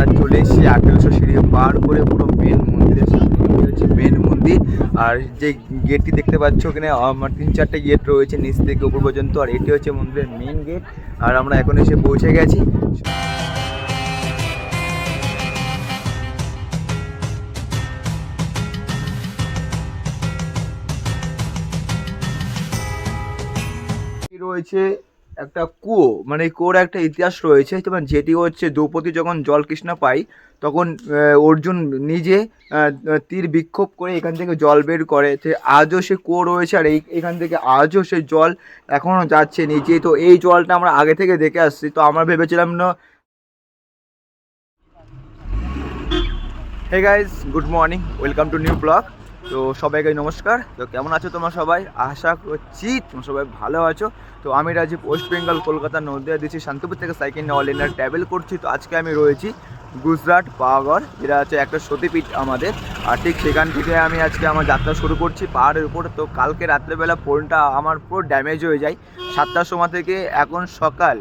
আমরা চলে এসেছি আঠেরোশো সিঁড়ি পার করে পুরো মেন মন্দিরের সামনে হচ্ছে মেন মন্দির। আর যে গেটটি দেখতে পাচ্ছ ওখানে, আমার তিন চারটে গেট রয়েছে নিচ থেকে উপর পর্যন্ত, আর এটি হচ্ছে মন্দিরের মেন গেট আর আমরা এখন এসে পৌঁছে গেছি। রয়েছে একটা কুয়ো মানে এই কুয়োর একটা ইতিহাস রয়েছে। তোমার যেটি হচ্ছে দ্রৌপদী যখন জল কৃষ্ণা পায় তখন অর্জুন নিজে তীর বিক্ষোভ করে এখান থেকে জল বের করে। তো আজও সে কুয়ো রয়েছে আর এই, এখান থেকে আজও সে জল এখনও যাচ্ছে নিচে। তো এই জলটা আমরা আগে থেকে দেখে আসছি। তো আমরা ভেবেছিলাম না hey guys good morning welcome to new blog তো সবাইকে নমস্কার। তো কেমন আছো তোমরা সবাই? আশা করছি তোমরা সবাই ভালো আছো। তো আমি রাজীব ওয়েস্ট বেঙ্গল কলকাতা, নদিয়া দিচ্ছি শান্তিপুর থেকে সাইকেল নিয়ে অল ইন্ডিয়া ট্রাভেল করছি। তো আজকে আমি রয়েছি গুজরাট পাওয়াগড় যেটা হচ্ছে একটা সতীপীঠ আমাদের। আর ঠিক সেখান থেকে আমি আজকে আমার যাত্রা শুরু করছি পাহাড়ের উপর। তো কালকে রাত্রেবেলা ফোনটা আমার পুরো ড্যামেজ হয়ে যায়। সাতটার সময় থেকে এখন সকাল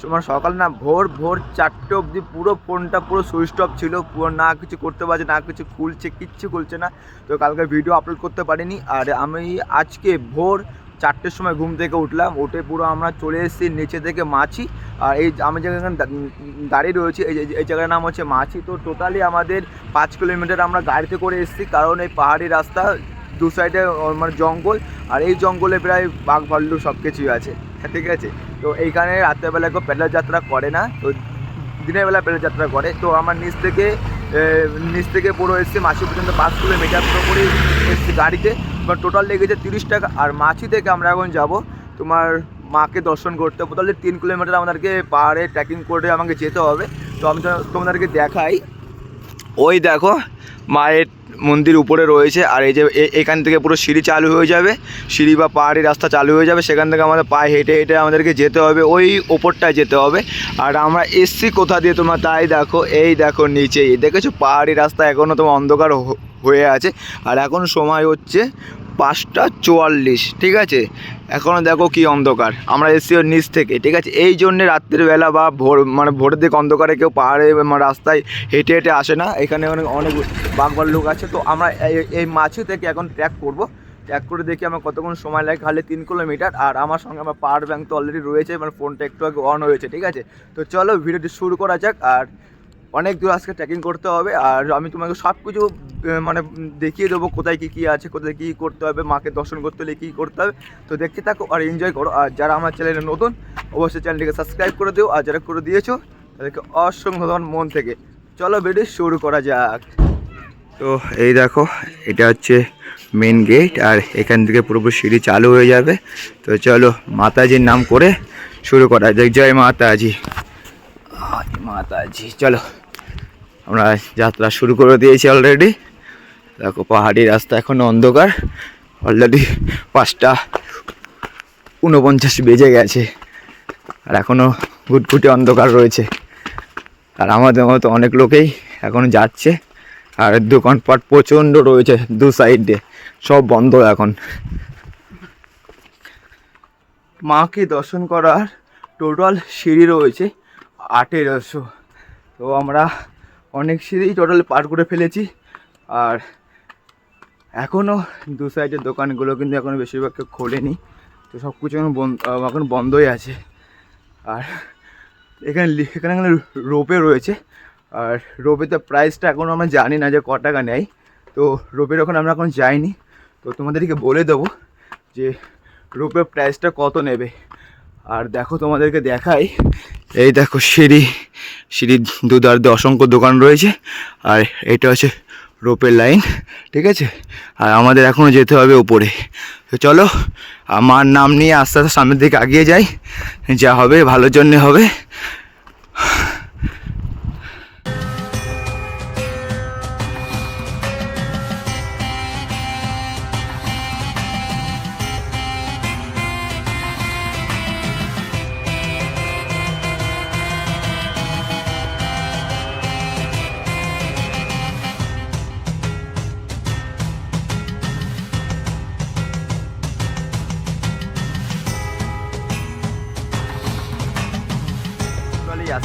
তোমার সকাল না, ভোর ভোর চারটে অবধি পুরো ফোনটা পুরো সুইচ অফ ছিল। পুরো না কিছু করতে পারছে না কিছু খুলছে, কিচ্ছু খুলছে না। তো কালকে ভিডিও আপলোড করতে পারিনি। আর আমি আজকে ভোর চারটের সময় ঘুম থেকে উঠলাম। উঠে পুরো আমরা চলে এসেছি নিচে থেকে মাছি। আর এই আমি যেখানে দাঁড়িয়ে রয়েছি, এই এই জায়গার নাম হচ্ছে মাছি। তো টোটালি আমাদের পাঁচ কিলোমিটার আমরা গাড়িতে করে এসেছি। কারণ এই পাহাড়ি রাস্তা দু সাইডে মানে জঙ্গল। আর এই জঙ্গলে প্রায় বাঘ, ভাল্লুক সব কিছুই আছে। ঠিক আছে? তো এইখানে রাত্রেবেলা কেউ প্যাডেল যাত্রা করে না, তো দিনের বেলা প্যাডেল যাত্রা করে। তো আমার নিচ থেকে নিচ থেকে পুরো এসছে মাছি পর্যন্ত পাঁচ কিলোমিটার পুরো করে এসছি গাড়িতে। এবার টোটাল লেগেছে তিরিশ টাকা। আর মাছি থেকে আমরা এখন যাব তোমার মাকে দর্শন করতে। টোটালি তিন কিলোমিটার আমাদেরকে পাহাড়ে ট্রেকিং করে আমাকে যেতে হবে। তো আমি তোমাদেরকে দেখাই। ওই দেখো, মায়ের মন্দির উপরে রয়েছে, আর এই যে এখান থেকে পুরো সিঁড়ি চালু হয়ে যাবে। সিঁড়ি বা পাহাড়ি রাস্তা চালু হয়ে যাবে, সেখান থেকে আমাদের পায়ে হেঁটে হেঁটে আমাদেরকে যেতে হবে, ওই ওপরটায় যেতে হবে। আর আমরা এসছি কোথা দিয়ে তোমরা তাই দেখো, এই দেখো নিচেই। দেখেছ? পাহাড়ি রাস্তা এখনও তোমার অন্ধকার হয়ে আছে, আর এখন সময় হচ্ছে পাঁচটা চুয়াল্লিশ, ঠিক আছে? এখনও দেখো কি অন্ধকার। আমরা এসছি ওর নিচ থেকে, ঠিক আছে? এই জন্যে রাত্রিবেলা বা ভোর মানে ভোরের দিকে অন্ধকারে কেউ পাহাড়ে মানে রাস্তায় হেঁটে হেঁটে আসে না। এখানে অনেক অনেক বাঘবার লোক আছে। তো আমরা এই- এই মাছি থেকে এখন ট্র্যাক করব। ট্র্যাক করে দেখি আমার কতক্ষণ সময় লাগে। খালি তিন কিলোমিটার আর আমার সঙ্গে আমার পাওয়ার ব্যাঙ্ক তো অলরেডি রয়েছে। মানে ফোনটা একটু আগে অন হয়েছে, ঠিক আছে? তো চলো ভিডিওটি শুরু করা যাক। আর অনেক দূর আজকে ট্রেকিং করতে হবে, আর আমি তোমাকে সব কিছু মানে দেখিয়ে দেবো কোথায় কী কী আছে, কোথায় কী করতে হবে, মাকে দর্শন করতে হলে কী করতে হবে। তো দেখতে থাকো আর এনজয় করো। আর যারা আমার চ্যানেলে নতুন, অবশ্যই চ্যানেলটিকে সাবস্ক্রাইব করে দিও। আর যারা করে দিয়েছ, তাদেরকে অসংখ্য মন থেকে। চলো ভিডিও শুরু করা যাক। তো এই দেখো, এটা হচ্ছে মেন গেট আর এখান থেকে পুরোপুরি সিঁড়ি চালু হয়ে যাবে। তো চলো মাতাজির নাম করে শুরু করা যাক। জয় মাতাজি। মাতাজি, চলো। আমরা যাত্রা শুরু করে দিয়েছি অলরেডি দেখো, পাহাড়ি রাস্তা এখনও অন্ধকার। অলরেডি পাঁচটা উনপঞ্চাশ বেজে গেছে। আর এখনও ঘুটঘুটে অন্ধকার রয়েছে। আর আমাদের মতো অনেক লোকেই এখনও যাচ্ছে। আর দোকানপাট প্রচণ্ড রয়েছে দু সাইডে। সব বন্ধ এখন। মাকে দর্শন করার টোটাল সিঁড়ি রয়েছে আঠেরোশো। তো আমরা অনেক সিঁড়ি টোটাল পার করে ফেলেছি। আর এখনও দু সাইডের দোকানগুলো কিন্তু এখনও বেশিরভাগ কেউ খোলেনি। তো সব কিছু এখন বন্ধ এখন বন্ধই আছে। আর এখানে এখানে এখানে রোপে রয়েছে। আর রোপেতে প্রাইসটা এখনও আমরা জানি না যে ক টাকা নেয়। তো রোপের ওখানে আমরা এখন যাইনি। তো তোমাদেরকে বলে দেবো যে রোপের প্রাইসটা কত নেবে। আর দেখো তোমাদেরকে দেখাই এই দেখো সিঁড়ি। সিঁড়ির দুধার দিয়ে অসংখ্য দোকান রয়েছে। আর এটা হচ্ছে রোপের লাইন, ঠিক আছে? আর আমাদের এখনও যেতে হবে ওপরে তো চলো, আমার নাম নিয়ে আস্তে আস্তে সামনের দিকে এগিয়ে যাই। যা হবে ভালোর জন্যে হবে।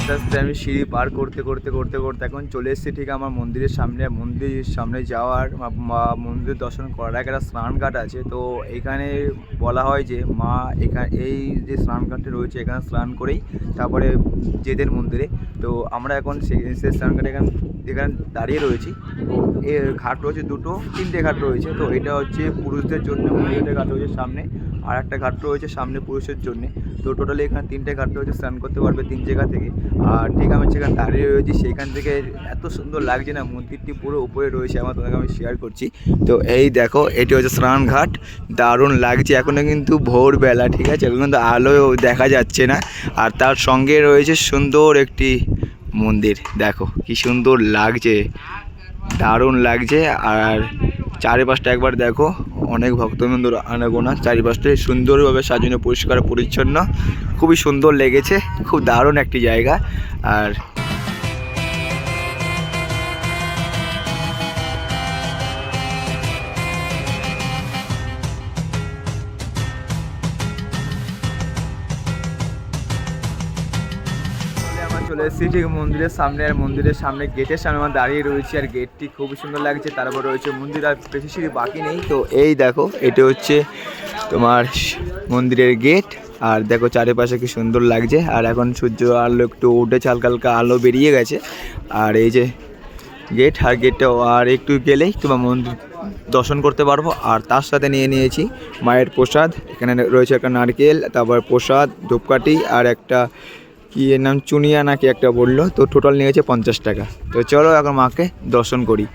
আস্তে আস্তে আমি সিঁড়ি পার করতে করতে করতে করতে এখন চলে এসেছি ঠিক আমার মন্দিরের সামনে। মন্দিরের সামনে যাওয়ার মন্দির দর্শন করার একটা স্নানঘাট আছে। তো এখানে বলা হয় যে মা এখানে এই যে স্নানঘাটটি রয়েছে এখানে স্নান করেই তারপরে যেদের মন্দিরে। তো আমরা এখন সেই স্নানঘাটে এখানে এখানে দাঁড়িয়ে রয়েছি। তো এর ঘাট রয়েছে দুটো, তিনটে ঘাট রয়েছে। তো এটা হচ্ছে পুরুষদের জন্য মহিলাদের ঘাট রয়েছে সামনে। আর একটা ঘাট রয়েছে সামনে পুরুষের জন্য। তো টোটালি এখানে তিনটে ঘাট রয়েছে, স্নান করতে পারবে তিন জায়গা থেকে। আর ঠিক আমি যেখানে দাঁড়িয়ে রয়েছি, সেখান থেকে এত সুন্দর লাগছে না, মন্দিরটি পুরো উপরে রয়েছে আমার, তোমাকে আমি শেয়ার করছি। তো এই দেখো, এটি হচ্ছে স্নান ঘাট। দারুণ লাগছে এখনও কিন্তু ভোরবেলা, ঠিক আছে? এখন কিন্তু আলো দেখা যাচ্ছে না। আর তার সঙ্গে রয়েছে সুন্দর একটি মন্দির, দেখো কি সুন্দর লাগছে, দারুণ লাগছে। আর চারিপাশটা একবার দেখো। অনেক ভক্তবৃন্দর আনাগোনা। চারিপাশটা সুন্দরভাবে সাজানো, পরিষ্কার, পরিচ্ছন্ন। খুবই সুন্দর লেগেছে। খুব দারুণ একটি জায়গা। আর চলে এসেছি ঠিক মন্দিরের সামনে, আর মন্দিরের সামনে গেটের সামনে আমরা দাঁড়িয়ে রয়েছি, আর গেটটি খুবই সুন্দর লাগছে তারপর রয়েছে মন্দির, আর বেশি সিঁড়ি বাকি নেই, তো এই দেখো, এটা হচ্ছে তোমার মন্দিরের গেট আর দেখো চারিপাশে কি সুন্দর লাগছে, আর এখন সূর্য আলো একটু উঠেছে, হালকা হালকা আলো বেরিয়ে গেছে, আর এই যে গেট আর গেটটা আর একটু গেলেই তোমার মন্দির দর্শন করতে পারব, আর তার সাথে নিয়ে নিয়েছি মায়ের প্রসাদ, এখানে রয়েছে একটা নারকেল, তারপর প্রসাদ, ধূপকাঠি, আর একটা কি এর নাম চুনিয়া নাকি একটা বলল, তো টোটাল নিয়েছে পঞ্চাশ টাকা। তো চলো এখন মাকে দর্শন করি।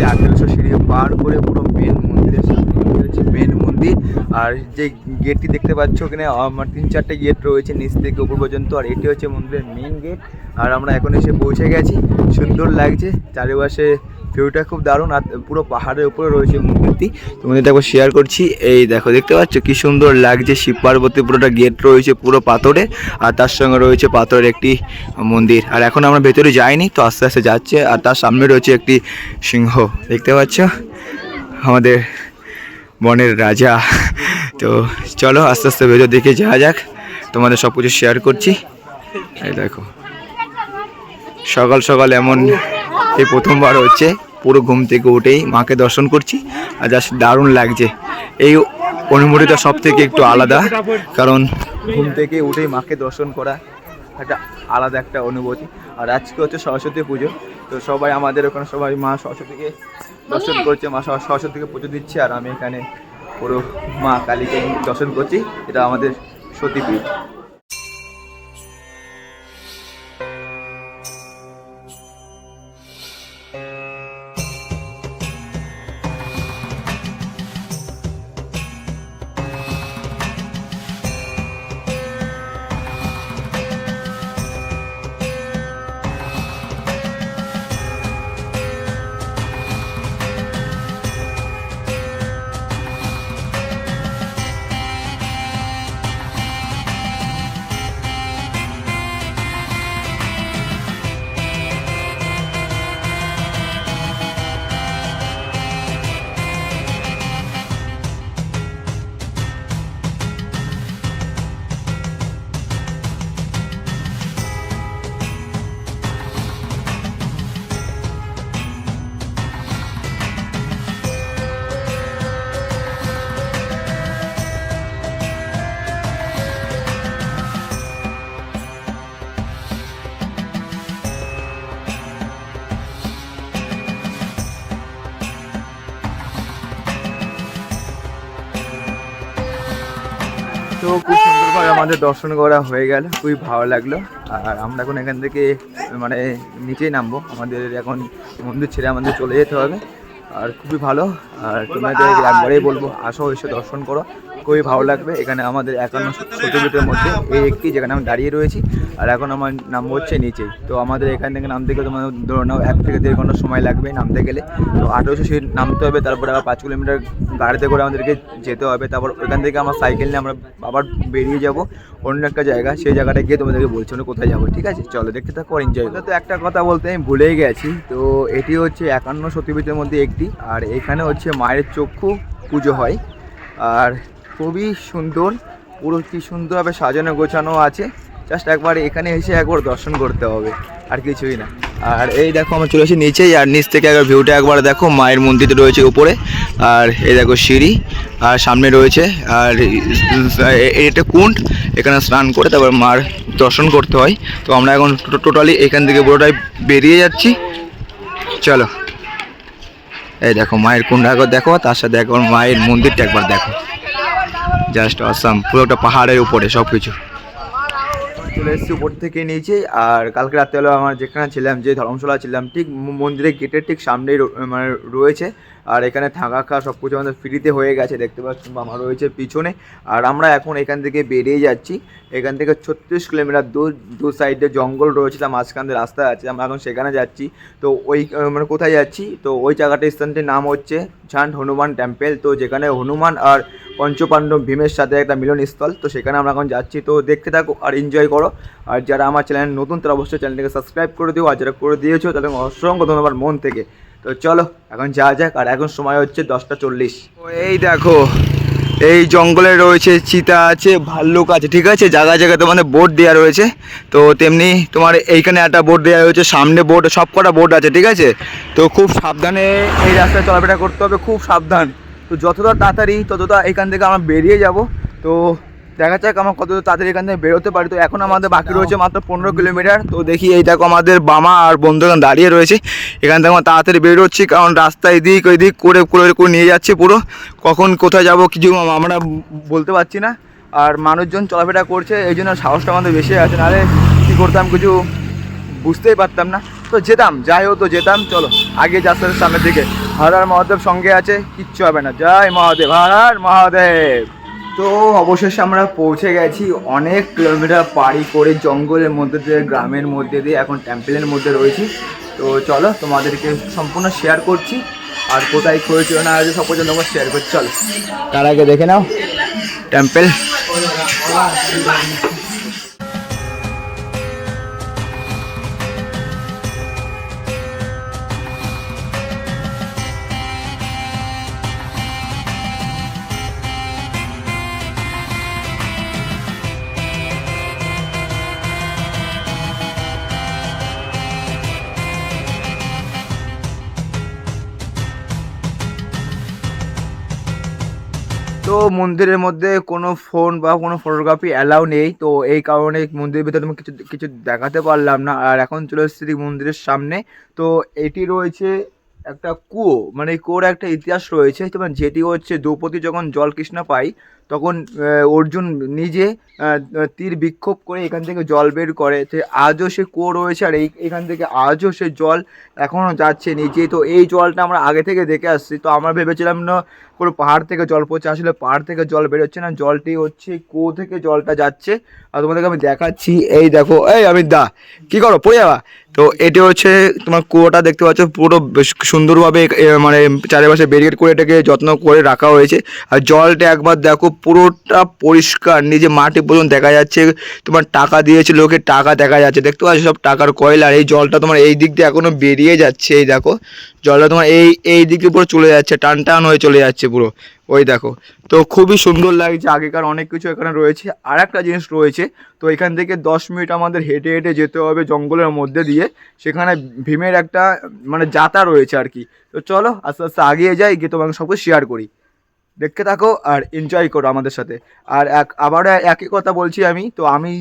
দেখছি আঠেরোশো সিঁড়ি পার করে পুরো মেন মন্দিরের সামনে হচ্ছে মেন মন্দির। আর যে গেটটি দেখতে পাচ্ছ ওখানে আমার তিন চারটে গেট রয়েছে নিচ থেকে উপর পর্যন্ত, আর এটি হচ্ছে মন্দিরের মেন গেট আর আমরা এখন এসে পৌঁছে গেছি। সুন্দর লাগছে, চারিপাশে ভিউটা খুব দারুণ, আর পুরো পাহাড়ের উপরে রয়েছে মন্দিরটি তোমাদের দেখো শেয়ার করছি। এই দেখো, দেখতে পাচ্ছ? কি সুন্দর লাগছে শিব পার্বতী, পুরোটা গেট রয়েছে পুরো পাথরে, আর তার সঙ্গে রয়েছে পাথরের একটি মন্দির। আর এখন আমরা ভেতরে যাইনি, তো আস্তে আস্তে যাচ্ছে, আর তার সামনে রয়েছে একটি সিংহ, দেখতে পাচ্ছ? আমাদের বনের রাজা। তো চলো, আস্তে আস্তে ভেতর দিকে যাওয়া যাক। তোমাদের সব কিছু শেয়ার করছি। এই দেখো, সকাল সকাল এমন এই প্রথমবার হচ্ছে পুরো ঘুম থেকে উঠেই মাকে দর্শন করছি আর জাস্ট দারুণ লাগছে। এই অনুভূতিটা সব থেকে একটু আলাদা কারণ ঘুম থেকে উঠেই মাকে দর্শন করা একটা আলাদা একটা অনুভূতি। আর আজকে হচ্ছে সরস্বতী পুজো তো সবাই আমাদের ওখানে সবাই মা সরস্বতীকে দর্শন করছে মা সর- সরস্বতীকে পুজো দিচ্ছে আর আমি এখানে পুরো মা কালীকে দর্শন করছি এটা আমাদের সতীপীঠ। তো খুব সুন্দরভাবে আমাদের দর্শন করা হয়ে গেল খুবই ভালো লাগল। আর আমরা এখন এখান থেকে মানে নিচেই নামবো। আমাদের এখন মন্দির ছেড়ে আমাদের চলে যেতে হবে। আর খুবই ভালো। আর তোমাদের একবারেই বলব আসো এসে দর্শন করো। খুবই ভালো লাগবে। এখানে আমাদের একান্ন সত্যবিতের মধ্যে এই একটি যেখানে আমি দাঁড়িয়ে রয়েছি। আর এখন আমার নাম হচ্ছে নিচেই তো আমাদের এখান থেকে নামতে গেলে তোমার ধরে নাও, এক থেকে দেড় ঘণ্টা সময় লাগবে নামতে গেলে। তো আঠেরোশো সিট নামতে হবে, তারপরে আবার পাঁচ কিলোমিটার গাড়িতে করে আমাদেরকে যেতে হবে। তারপর ওখান থেকে আমার সাইকেল নিয়ে আমরা আবার বেরিয়ে যাব। অন্য একটা জায়গা, সেই জায়গাটা গিয়ে তোমাদেরকে বলছি আমরা কোথায় যাব, ঠিক আছে? চলো, দেখতে থাকো এনজয় তো একটা কথা বলতে আমি ভুলেই গেছি। তো এটি হচ্ছে একান্ন সতীপীঠের মধ্যে একটি। আর এখানে হচ্ছে মায়ের চক্ষু পুজো হয়। আর খুবই সুন্দর, পুরো কি সুন্দরভাবে সাজানো গোছানো আছে। জাস্ট একবার এখানে এসে একবার দর্শন করতে হবে, আর কিছুই না। আর এই দেখো আমরা চলে আসি নিচেই, আর নিচ থেকে একবার ভিউটা একবার দেখো, মায়ের মন্দিরটা রয়েছে উপরে, আর এই দেখো সিঁড়ি, আর সামনে রয়েছে, আর এটা কুণ্ড, এখানে স্নান করে তারপর মার দর্শন করতে হয়। তো আমরা এখন টোটালি এখান থেকে পুরোটাই বেরিয়ে যাচ্ছি। চলো। এই দেখো মায়ের কুণ্ড, একবার দেখো, তার সাথে একবার মায়ের মন্দিরটা একবার দেখো। জাস্ট অসাম, পুরোটা পাহাড়ের উপরে সব কিছু চলে এসেছি উপর থেকে নিয়েছি আর কালকে রাত্রেবেলা আমার যেখানে ছিলাম, যে ধর্মশালা ছিলাম, ঠিক মন্দিরের গেটের ঠিক সামনেই মানে রয়েছে। আর এখানে থাকা খাওয়া সব কিছু আমাদের ফ্রিতে হয়ে গেছে, দেখতে পাচ্ছি আমার রয়েছে পিছনে। আর আমরা এখন এখান থেকে বেরিয়ে যাচ্ছি। এখান থেকে ছত্রিশ কিলোমিটার দূর দু সাইডে জঙ্গল রয়েছে, তার মাঝখান দিয়ে রাস্তা আছে, আমরা এখন সেখানে যাচ্ছি। তো ওই মানে কোথায় যাচ্ছি? তো ওই জায়গাটার স্থানটির নাম হচ্ছে ঝান্ড হনুমান টেম্পেল তো যেখানে হনুমান আর পঞ্চপাণ্ডব ভীমের সাথে একটা মিলনস্থল, তো সেখানে আমরা এখন যাচ্ছি। তো দেখতে থাকো আর এনজয় করো। আর যারা আমার চ্যানেল নতুন, তারা অবশ্যই চ্যানেলটাকে সাবস্ক্রাইব করে দিও। আর যারা করে দিয়েছ, তাদের অসংখ্য ধন্যবাদ মন থেকে। তো চলো, এখন যাওয়া যাক, আর এখন সময় হচ্ছে দশটা চল্লিশ। এই দেখো, এই জঙ্গলে রয়েছে, চিতা আছে, ভাল্লুক আছে, ঠিক আছে? জায়গায় জায়গায় তোমাদের বোর্ড দেওয়া রয়েছে। তো তেমনি তোমার এইখানে একটা বোর্ড দেওয়া রয়েছে, সামনে বোর্ড সব কটা বোর্ড আছে, ঠিক আছে? তো খুব সাবধানে এই রাস্তায় চলাফেরা করতে হবে, খুব সাবধান। তো যতটা তাড়াতাড়ি, ততটা এখান থেকে আমরা বেরিয়ে যাব। তো দেখা যাক আমার কত তাড়াতাড়ি এখান থেকে বেরোতে পারি। তো এখন আমাদের বাকি রয়েছে মাত্র পনেরো কিলোমিটার। তো দেখি এই দেখো আমাদের বামা আর বন্ধুগণ দাঁড়িয়ে রয়েছে। এখান থেকে আমার তাড়াতাড়ি বেরোচ্ছি কারণ রাস্তা এদিক ওইদিক করে করে করে নিয়ে যাচ্ছে পুরো। কখন কোথায় যাব কিছু আমরা বলতে পারছি না। আর মানুষজন চলাফেরা করছে এই জন্য সাহসটা আমাদের বেশি আছে। নাহলে কী করতাম কিছু বুঝতেই পারতাম না। তো যেতাম যাই হতো যেতাম চলো আগে যাচ্ছে সামনের দিকে। হর হর মহাদেব সঙ্গে আছে কিচ্ছু হবে না। জয় মহাদেব হর হর মহাদেব। তো অবশেষে আমরা পৌঁছে গেছি অনেক কিলোমিটার পাড়ি করে জঙ্গলের মধ্যে দিয়ে, গ্রামের মধ্যে দিয়ে, এখন টেম্পেলের মধ্যে রয়েছি। তো চলো তোমাদেরকে সম্পূর্ণ শেয়ার করছি। আর কোথায় হয়েছিল না হয়েছে সব পর্যন্ত আমরা শেয়ার করছি, চলো। তার আগে দেখে নাও টেম্পেল তো মন্দিরের মধ্যে কোনো ফোন বা কোনো ফটোগ্রাফি অ্যালাউ নেই। তো এই কারণে মন্দিরের ভিতরে তোমাকে কিছু কিছু দেখাতে পারলাম না। আর এখন চলে এসেছি মন্দিরের সামনে। তো এটি রয়েছে একটা কুয়ো মানে কুয়োর একটা ইতিহাস রয়েছে। তোমার যেটি হচ্ছে দ্রৌপদী যখন জল কৃষ্ণা পাই তখন অর্জুন নিজে তীর বিক্ষোভ করে এখান থেকে জল বের করে। তো আজও সে কুয়ো রয়েছে আর এই, এখান থেকে আজও সে জল এখনও যাচ্ছে নিচে। তো এই জলটা আমরা আগে থেকে দেখে আসছি। তো আমরা ভেবেছিলাম না কোনো পাহাড় থেকে জল পড়ছে আসলে পাহাড় থেকে জল বেরোচ্ছে না। জলটি হচ্ছে কুয়ো থেকে জলটা যাচ্ছে। আর তোমাদেরকে আমি দেখাচ্ছি। এই দেখো, এই আমি দা কী করো? পড়ে যাবা? তো এটি হচ্ছে তোমার কুয়োটা দেখতে পাচ্ছ। পুরো সুন্দরভাবে মানে চারিপাশে ব্যারিকেড করে এটাকে যত্ন করে রাখা হয়েছে। আর জলটা একবার দেখো পুরোটা পরিষ্কার, নিজে মাটি পর্যন্ত দেখা যাচ্ছে, তোমার টাকা দিয়েছে, লোকে টাকা দেখা যাচ্ছে, দেখতে পাচ্ছ সব টাকার কয়লা, আর এই জলটা তোমার এই দিক দিয়ে এখনও বেরিয়ে যাচ্ছে, এই দেখো, জলটা তোমার এই এই দিকে পুরো চলে যাচ্ছে, টান টান হয়ে চলে যাচ্ছে পুরো, ওই দেখো, তো খুবই সুন্দর লাগছে, আগেকার অনেক কিছু এখানে রয়েছে আর একটা জিনিস রয়েছে, তো এখান থেকে দশ মিনিট আমাদের হেঁটে হেঁটে যেতে হবে জঙ্গলের মধ্যে দিয়ে, সেখানে ভীমের একটা মানে যাতা রয়েছে আর কি, তো চলো আস্তে আস্তে আগিয়ে যাই, গিয়ে তোমাকে সব শেয়ার করি। দেখতে থাকো আর এনজয় করো আমাদের সাথে। আর এক আবারও একই কথা বলছি আমি তো আমি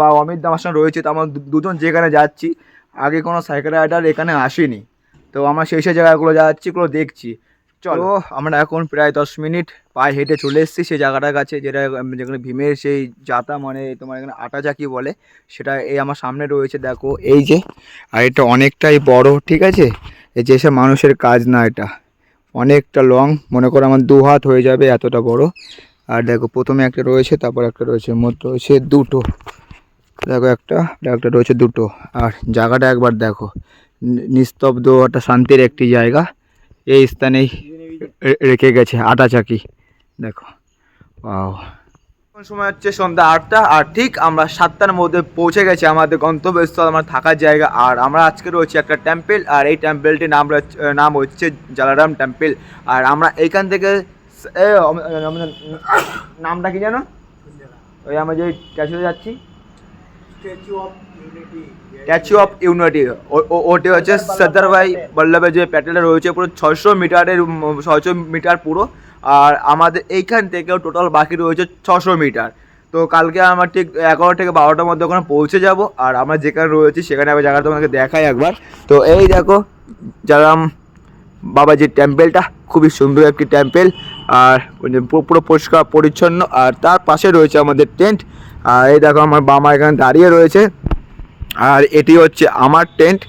বা অমিত আমার সঙ্গে রয়েছে তো আমার দুজন যেখানে যাচ্ছি আগে কোনো সাইকেল রাইডার এখানে আসেনি। তো আমরা সেই সেই জায়গাগুলো যাচ্ছি ওগুলো দেখছি। চলো। আমরা এখন প্রায় দশ মিনিট পায়ে হেঁটে চলে এসেছি সেই জায়গাটার কাছে যেটা যেখানে ভীমের সেই জাতা মানে তোমার এখানে আটা চাকি বলে সেটা এই আমার সামনে রয়েছে দেখো এই যে। আর এটা অনেকটাই বড় ঠিক আছে? এই যে সব মানুষের কাজ না এটা। অনেকটা লং মনে করো আমার দু হাত হয়ে যাবে এতটা বড়। আর দেখো, প্রথমে একটা রয়েছে, তারপর একটা রয়েছে, মোট রয়েছে দুটো। দেখো একটা একটা রয়েছে দুটো। আর জায়গাটা একবার দেখো নিস্তব্ধ একটা শান্তির একটি জায়গা। এই স্থানেই রেখে গেছে আটা চাকি। দেখো, Wow. এখন সময় হচ্ছে সন্ধ্যা আটটা, আর ঠিক আমরা সাতটার মধ্যে পৌঁছে গেছি আমাদের গন্তব্যস্থল, আমার থাকার জায়গা। আর আমরা আজকে রয়েছি একটা টেম্পেল আর এই টেম্পেলটির নাম নাম হচ্ছে জালারাম টেম্পেল আর আমরা এইখান থেকে নামটা কি জানো ওই আমরা যে স্ট্যাচুতে যাচ্ছি। স্ট্যাচু অফ ইউনিটি ওটি হচ্ছে সর্দার ভাই বল্লভের যে প্যাটেলটা রয়েছে পুরো ছয়শো মিটারের ছয়শো মিটার পুরো। আর আমাদের এইখান থেকেও টোটাল বাকি রয়েছে ছশো মিটার। তো কালকে আমরা ঠিক এগারো থেকে বারোটার মধ্যে ওখানে পৌঁছে যাব। আর আমরা যেখানে রয়েছি সেখানে আবার জায়গাটা তোমাকে দেখাই একবার। তো এই দেখো যারা বাবাজির টেম্পেলটা খুবই সুন্দর একটি টেম্পেল আর পুরো পুরো পরিষ্কার পরিচ্ছন্ন। আর তার পাশে রয়েছে আমাদের টেন্ট আর এই দেখো আমার বাবা এখানে দাঁড়িয়ে রয়েছে। আর এটি হচ্ছে আমার টেন্ট,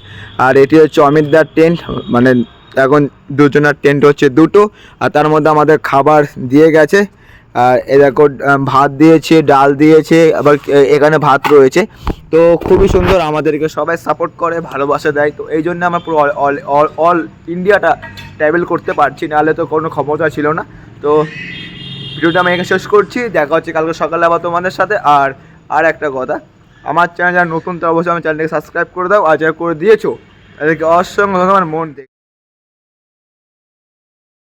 আর এটি হচ্ছে অমিতদার টেন্ট মানে এখন দুজনের টেন্ট হচ্ছে দুটো, আর তার মধ্যে আমাদের খাবার দিয়ে গেছে। আর এ দেখো ভাত দিয়েছে, ডাল দিয়েছে, আবার এখানে ভাত রয়েছে। তো খুবই সুন্দর আমাদেরকে সবাই সাপোর্ট করে, ভালোবাসা দেয়। তো এই জন্য আমরা পুরো অল অল অল ইন্ডিয়াটা ট্রাভেল করতে পারছি, নাহলে তো কোনো ক্ষমতা ছিল না। তো ভিডিওটা আমি এখানে শেষ করছি, দেখা হচ্ছে কালকে সকালে আবার তোমাদের সাথে। আর আর একটা কথা আমার চ্যানেল যারা নতুন তো অবশ্যই আমার চ্যানেলটাকে সাবস্ক্রাইব করে দাও আর যারা করে দিয়েছ, তাদেরকে অসংখ্য ধন্যবাদ। মন থেকে